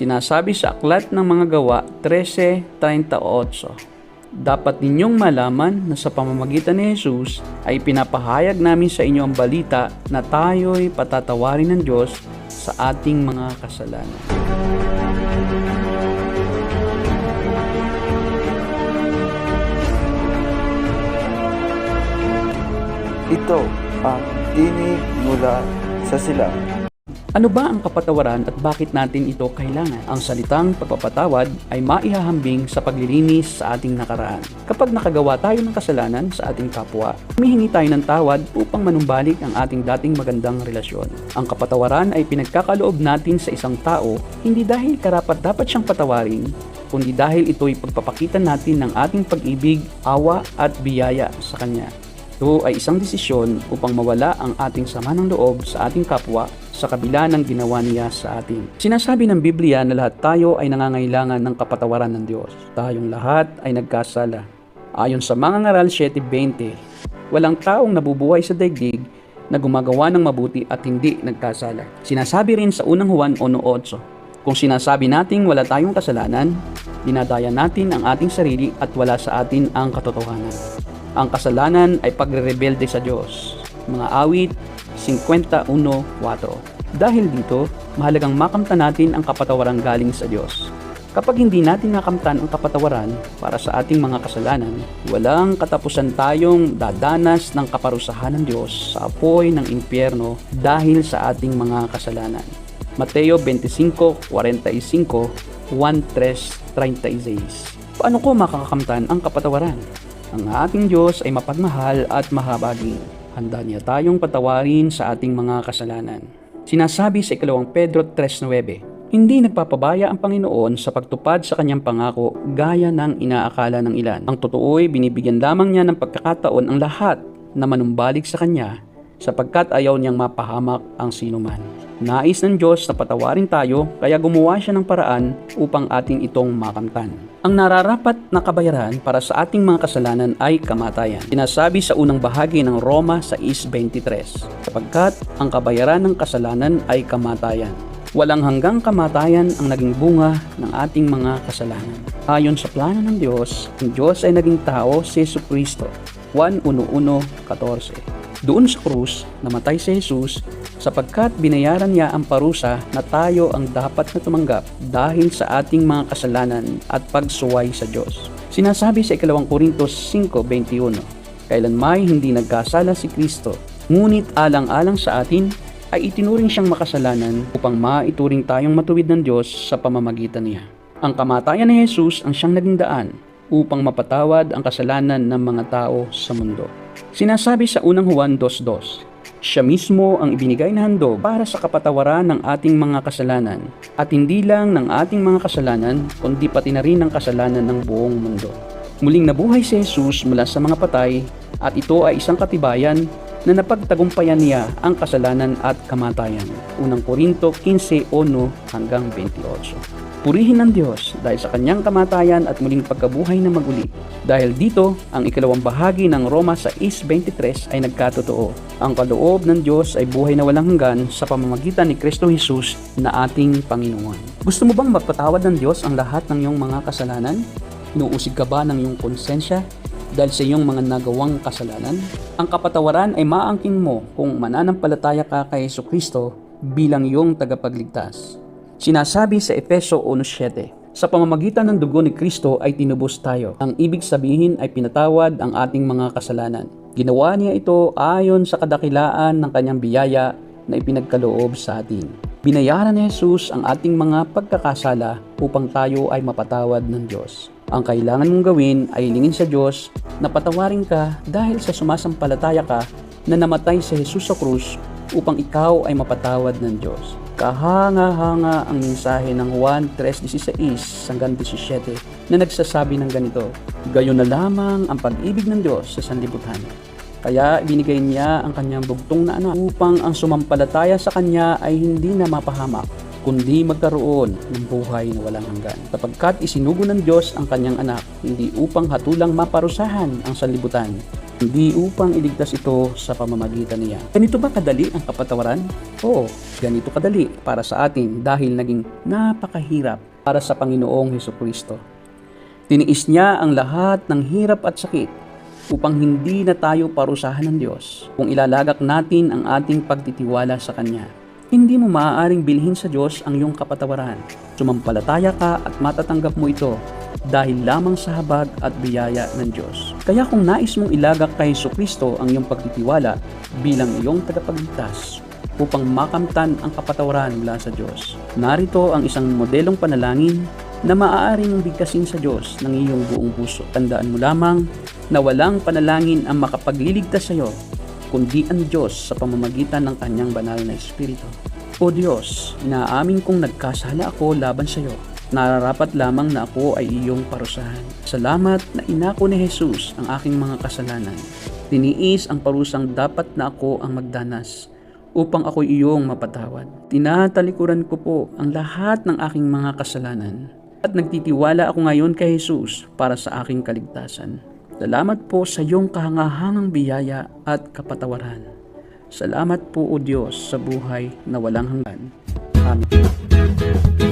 Sinasabi sa Aklat ng Mga Gawa 13.38 dapat ninyong malaman na sa pamamagitan ni Jesus ay pinapahayag namin sa inyo ang balita na tayo'y patatawarin ng Diyos sa ating mga kasalanan. Ito ang tinig mula sa silang. Ano ba ang kapatawaran at bakit natin ito kailangan? Ang salitang pagpapatawad ay maihahambing sa paglilinis sa ating nakaraan. Kapag nakagawa tayo ng kasalanan sa ating kapwa, humihingi tayo ng tawad upang manumbalik ang ating dating magandang relasyon. Ang kapatawaran ay pinagkakaloob natin sa isang tao hindi dahil karapat dapat siyang patawarin, kundi dahil ito'y pagpapakita natin ng ating pag-ibig, awa at biyaya sa Kanya. Ito ay isang desisyon upang mawala ang ating sama ng loob sa ating kapwa sa kabila ng ginawa niya sa atin. Sinasabi ng Biblia na lahat tayo ay nangangailangan ng kapatawaran ng Diyos. Tayong lahat ay nagkasala. Ayon sa mga ngaral 7.20, walang taong nabubuhay sa daigdig na gumagawa ng mabuti at hindi nagkasala. Sinasabi rin sa unang Juan 1.8, kung sinasabi nating wala tayong kasalanan, dinadaya natin ang ating sarili at wala sa atin ang katotohanan. Ang kasalanan ay pagre-rebelde sa Diyos. Mga awit 51.4 Dahil dito, mahalagang makamtan natin ang kapatawaran galing sa Diyos. Kapag hindi natin nakamtan ang kapatawaran para sa ating mga kasalanan, walang katapusan tayong dadanas ng kaparusahan ng Diyos sa apoy ng impyerno dahil sa ating mga kasalanan. Mateo 25:45, 1:3:36. Paano ko makakamtan ang kapatawaran? Ang ating Diyos ay mapagmahal at mahabagin. Handa niya tayong patawarin sa ating mga kasalanan. Sinasabi sa ikalawang Pedro 3.9, Hindi nagpapabaya ang Panginoon sa pagtupad sa kanyang pangako gaya ng inaakala ng ilan. Ang totoo'y binibigyan lamang niya ng pagkakataon ang lahat na manumbalik sa kanya sapagkat ayaw niyang mapahamak ang sinuman. Nais ng Diyos na patawarin tayo kaya gumawa siya ng paraan upang ating itong makamtan. Ang nararapat na kabayaran para sa ating mga kasalanan ay kamatayan. Sinasabi sa unang bahagi ng Roma sa 6.23 sapagkat ang kabayaran ng kasalanan ay kamatayan. Walang hanggang kamatayan ang naging bunga ng ating mga kasalanan. Ayon sa plano ng Diyos, ang Diyos ay naging tao si Yesu Kristo. 1.11.14 doon sa krus, namatay si Jesus sapagkat binayaran niya ang parusa na tayo ang dapat na tumanggap dahil sa ating mga kasalanan at pagsuway sa Diyos. Sinasabi sa ikalawang Korintos 5.21, Kailan may hindi nagkasala si Kristo, ngunit alang-alang sa atin ay itinuring siyang makasalanan upang maituring tayong matuwid ng Diyos sa pamamagitan niya. Ang kamatayan ni Jesus ang siyang naging daan upang mapatawad ang kasalanan ng mga tao sa mundo. Sinasabi sa unang Juan 2.2, Siya mismo ang ibinigay na handog para sa kapatawaran ng ating mga kasalanan at hindi lang ng ating mga kasalanan kundi pati na rin ng kasalanan ng buong mundo. Muling nabuhay si Jesus mula sa mga patay at ito ay isang katibayan na napagtagumpayan niya ang kasalanan at kamatayan. Unang Korinto 15.1 hanggang 28. Purihin ng Diyos dahil sa kanyang kamatayan at muling pagkabuhay na maguli. Dahil dito, ang ikalawang bahagi ng Roma sa 6.23 ay nagkatotoo. Ang kaloob ng Diyos ay buhay na walang hanggan sa pamamagitan ni Kristo Jesus na ating Panginoon. Gusto mo bang magpatawad ng Diyos ang lahat ng iyong mga kasalanan? Inuusig ka ba ng iyong konsensya dahil sa iyong mga nagawang kasalanan? Ang kapatawaran ay maangking mo kung mananampalataya ka kay Yesu Kristo bilang iyong tagapagligtas. Sinasabi sa Efeso 1.7, Sa pamamagitan ng dugo ni Kristo ay tinubos tayo. Ang ibig sabihin ay pinatawad ang ating mga kasalanan. Ginawa niya ito ayon sa kadakilaan ng kanyang biyaya na ipinagkaloob sa atin. Binayaran ni Jesus ang ating mga pagkakasala upang tayo ay mapatawad ng Diyos. Ang kailangan mong gawin ay ilingin sa Diyos na patawarin ka dahil sa sumasampalataya ka na namatay si Jesus sa krus upang ikaw ay mapatawad ng Diyos. Kahanga-hanga ang mensahe ng Juan 3.16 hanggang 17 na nagsasabi ng ganito, Gayon na lamang ang pag-ibig ng Diyos sa sanlibutan. Kaya ibinigay niya ang kanyang bugtong na anak upang ang sumampalataya sa kanya ay hindi na mapahamak, kundi magkaroon ng buhay na walang hanggan. Sapagkat isinugo ng Diyos ang kanyang anak, hindi upang hatulang maparusahan ang sanlibutan, hindi upang iligtas ito sa pamamagitan niya. Ganito ba kadali ang kapatawaran? Oo, ganito kadali para sa atin dahil naging napakahirap para sa Panginoong Heso Kristo. Tiniis niya ang lahat ng hirap at sakit upang hindi na tayo parusahan ng Diyos kung ilalagak natin ang ating pagtitiwala sa Kanya. Hindi mo maaaring bilhin sa Diyos ang iyong kapatawaran. Sumampalataya ka at matatanggap mo ito dahil lamang sa habag at biyaya ng Diyos. Kaya kung nais mong ilagak kay Heso Kristo ang iyong pagtitiwala bilang iyong tagapagligtas upang makamtan ang kapatawaran mula sa Diyos. Narito ang isang modelong panalangin na maaari mong bigkasin sa Diyos ng iyong buong puso. Tandaan mo lamang na walang panalangin ang makapagliligtas sa iyo kundi ang Diyos sa pamamagitan ng kanyang banal na Espiritu. O Diyos, inaamin kong nagkasala ako laban sa iyo. Nararapat lamang na ako ay iyong parusahan. Salamat na inako ni Jesus ang aking mga kasalanan. Tiniis ang parusang dapat na ako ang magdanas upang ako iyong mapatawad. Tinatalikuran ko po ang lahat ng aking mga kasalanan at nagtitiwala ako ngayon kay Jesus para sa aking kaligtasan. Salamat po sa iyong kahangahangang biyaya at kapatawaran. Salamat po o Diyos sa buhay na walang hanggan. Amen.